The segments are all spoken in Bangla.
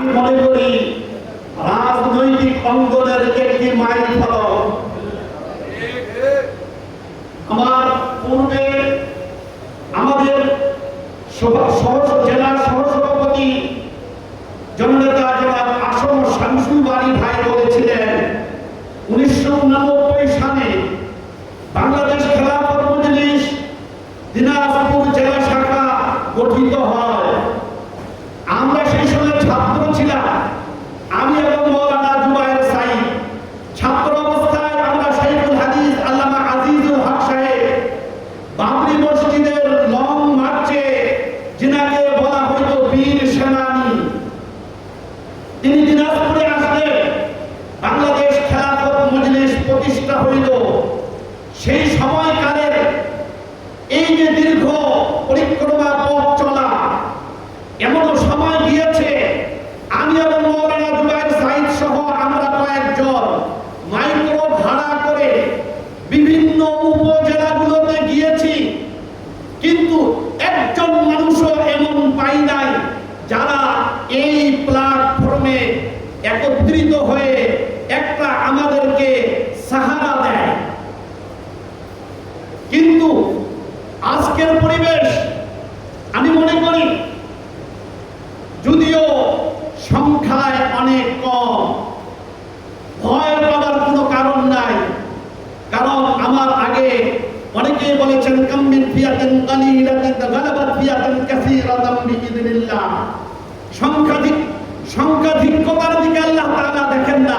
আমি মনে করি রাজনৈতিক অঙ্গনের একটি মাইল ফলক। আমার পূর্বে আমাদের সভা সহজ my বলেছেন কাম্মিন ফিয়াতান কালিলাতান, গালাবাত ফিয়াতান কাসীরাতান বিইذنিল্লাহ সংখ্যাধিক সংখ্যাধিক্যতার দিকে আল্লাহ তাআলা দেখেন না।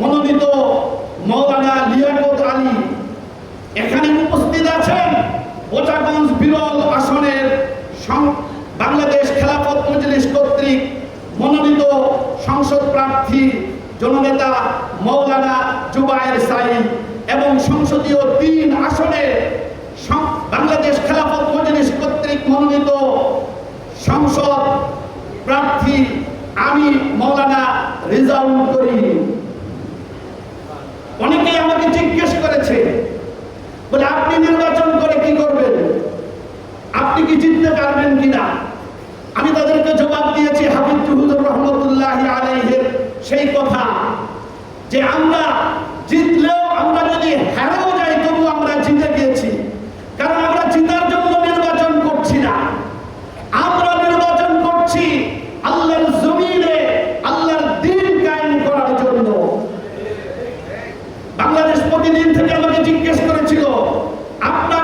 মনোনীত মৌলানা লিয়াকত আলী। এখানে উপস্থিত আছেন বোচাগঞ্জ বিরল আসনের বাংলাদেশ খেলাফত মজলিস কর্তৃক মনোনীত সংসদ প্রার্থী জননেতা মৌলানা জুবায়ের সাইদ এবং সংসদীয় তিন আসনে বাংলাদেশ খেলাফত মজলিস কর্তৃক মনোনীত সংসদ প্রার্থী আমি মৌলানা রেজাউল করিম। পারবেন কিনা? আমি তাদেরকে জবাব দিয়েছি হাবিব রহমতুল্লাহ সেই কথা যে আমরা জিতলেও আমরা যদি হেরেও যাই তবু আমরা জিতে গিয়েছি। কারণ আমরা জিতার জন্য নির্বাচন করছি না। আমরা নির্বাচন করছি আল্লাহর জমিনে, আল্লাহর দিন কায়েম করার জন্য। বাংলাদেশ প্রতিদিন থেকে আমাকে জিজ্ঞেস করেছিল, আপনার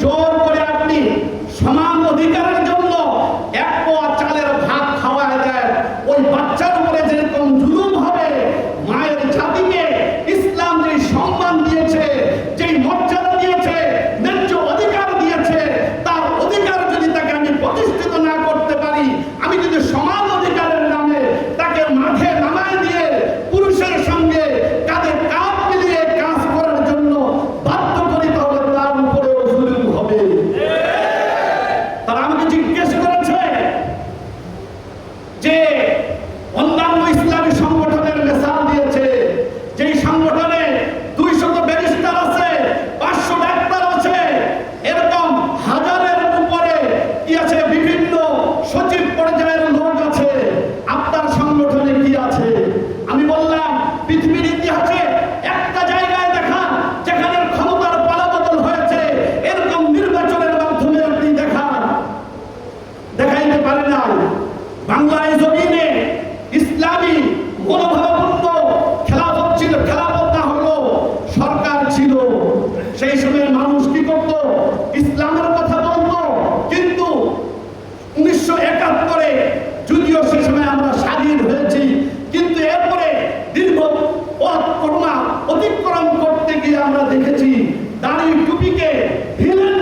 join দেখেছি দাঁড়িয়ে টুপিকে ঢিলে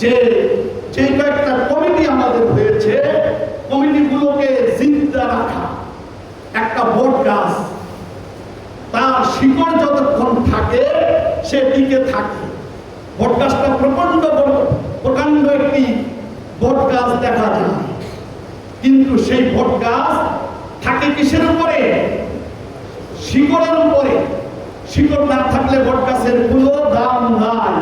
যে যে কয়েকটা কমিটি আমাদের হয়েছে, কমিটিগুলোকে জিন্দা রাখা। একটা বট গাছ, তার শিকড় যতক্ষণ থাকে, সে টিকে থাকে। বট গাছটা প্রকাণ্ড প্রকাণ্ড একটি বট গাছ দেখা যায়। কিন্তু সেই বট গাছ থাকে কিসের উপরে? শিকড়ের উপরে। শিকড় না থাকলে বট গাছের কোনো দাম নাই।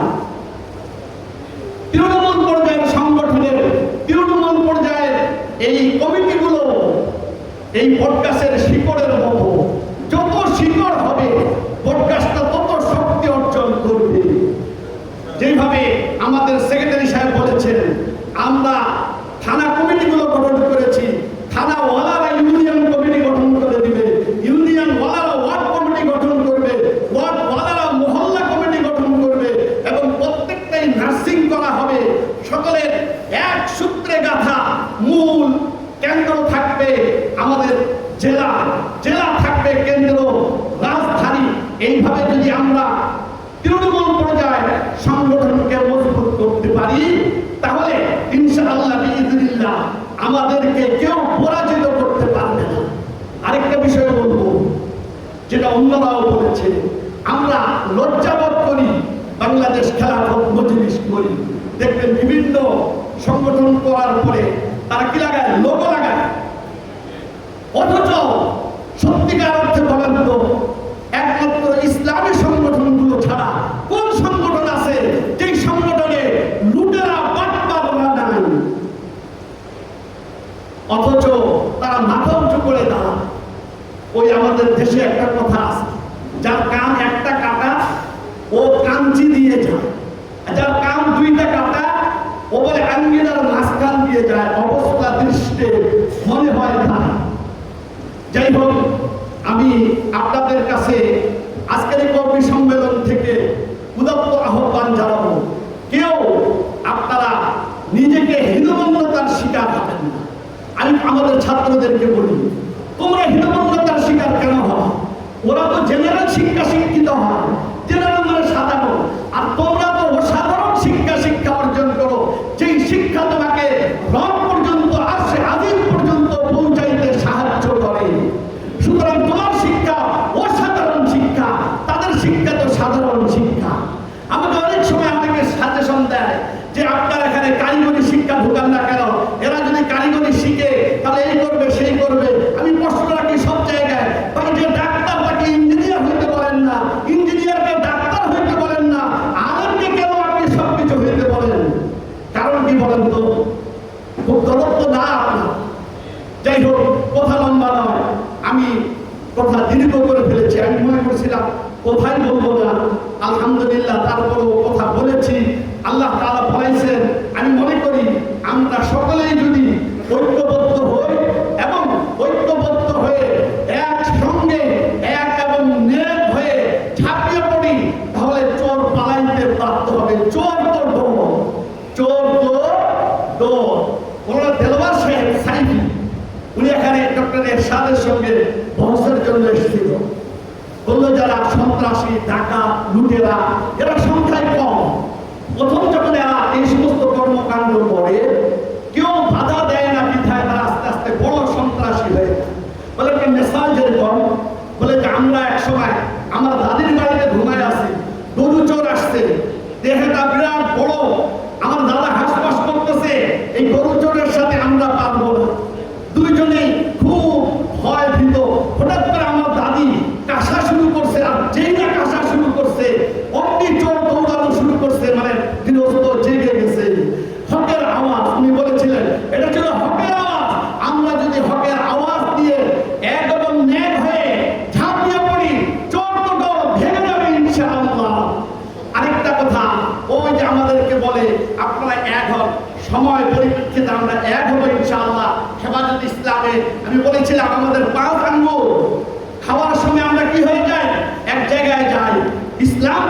এই পডকাস্টের শিকড়ের যেটা অন্যরাও বলেছে, আমরা লজ্জাবোধ করি, বাংলাদেশ খেলাফত মজলিস করি। দেখবেন বিভিন্ন সংগঠন করার পরে তারা কি লাগায়? লোক লাগায়। অথচ সত্যিকার অর্থে বলেন তো, একমাত্র ইসলামী সংগঠনগুলো ছাড়া কোন সংগঠন আছে যেই সংগঠনে লুটেরা বাটপাররা নাই অথচ তারা মাথা উঁচু করে দাঁড়ায় ওই আমাদের দেশে একটা কথা আছে। যার কান একটা কাটা, ও কাঞ্চি দিয়ে যায়। যার কান দুইটা কাটা, ও বলে, আঙ্গিনার মাঝখান দিয়ে যায়, অবস্থা দৃষ্টে মনে হয় না। যাই হোক, আমি আপনাদের কাছে আজকের এই কর্মী সম্মেলন থেকে উদাত্ত আহ্বান জানাব, কেউ আপনারা নিজেকে হীনমন্যতার শিকার হবেন না। আমি আমাদের ছাত্রদেরকে বলি, তোমরা হীনমন্যতার শিকার কেন হও ওরা তো জেনারেল শিক্ষা জেনারেল মানে সাধারণ আর তোমরা তো অসাধারণ শিক্ষা শিক্ষা অর্জন করো যেই শিক্ষা তোমাকে রব পর্যন্ত আসে আজিম পর্যন্ত পৌঁছাইতে সাহায্য করে সুতরাং তোমার শিক্ষা অসাধারণ শিক্ষা তাদের শিক্ষা তো সাধারণ শিক্ষা আমাকে অনেক সময় আমাকে সাজেশন দেয় যে আপনার এখানে কারিগরি শিক্ষা ঢুকান না কেন এরা যদি কারিগরি শিখে তাহলে এই করবে সেই করবে আমি প্রশ্ন রাখি সব জায়গায় তাহলে যে ডাক্তার তাকে ইঞ্জিনিয়ার হইতে বলেন না ইঞ্জিনিয়ারকে ডাক্তার হইতে বলেন না আলেমকে কেন আপনি সব কিছু হইতে বলেন কারণ কি বলেন তো খুব দরত্ব না আপনার যাই হোক কথা লম্বা নয় আমি কথা দীর্ঘ করে ফেলেছি আমি মনে করছিলাম কোথায় বলব না? আলহামদুলিল্লাহ, তারপরও কথা বলেছি। আল্লাহ তাআলা বলাইছেন আমি মনে করি আমরা সকলেই যদি ঐক্যবদ্ধ হই এবং ঐক্যবদ্ধ হয়ে একসঙ্গে এক এবং নেক হয়ে ঝাঁপিয়ে পড়ি, তাহলে চোর পালাইতে বাধ্য হবে। চোর তো ডোর। চোর তো ডোর। ওনারা দেলবার সাহেব সাইফি, উনি এখানে ডক্টর এরশাদের সঙ্গে বহসের জন্য এসেছিল। বলল, যারা সন্ত্রাসী ডাকা লুটেরা, এরা সংখ্যায় কম। প্রথম যখন এরা এই সমস্ত কর্মকাণ্ড করে, কেউ বাধা দেয় না বিধায় তারা আস্তে আস্তে বড় সন্ত্রাসী হয়ে বলে একটা মেসাল যেরকম বলে যে আমরা এক সময় আমার দাদির বাড়িতে ঘুমায় আসি গরু চোর আসছে, দেহেটা বিরাট বড় আমরা এক হব, সময় পরিপ্রেক্ষিতে আমরা এক হব ইনশাআল্লাহ। হেফাজত ইসলামে আমি বলেছিলাম, আমাদের পাও থাকব খাওয়ার সময় আমরা কি হয়ে যাই? এক জায়গায় যাই। ইসলাম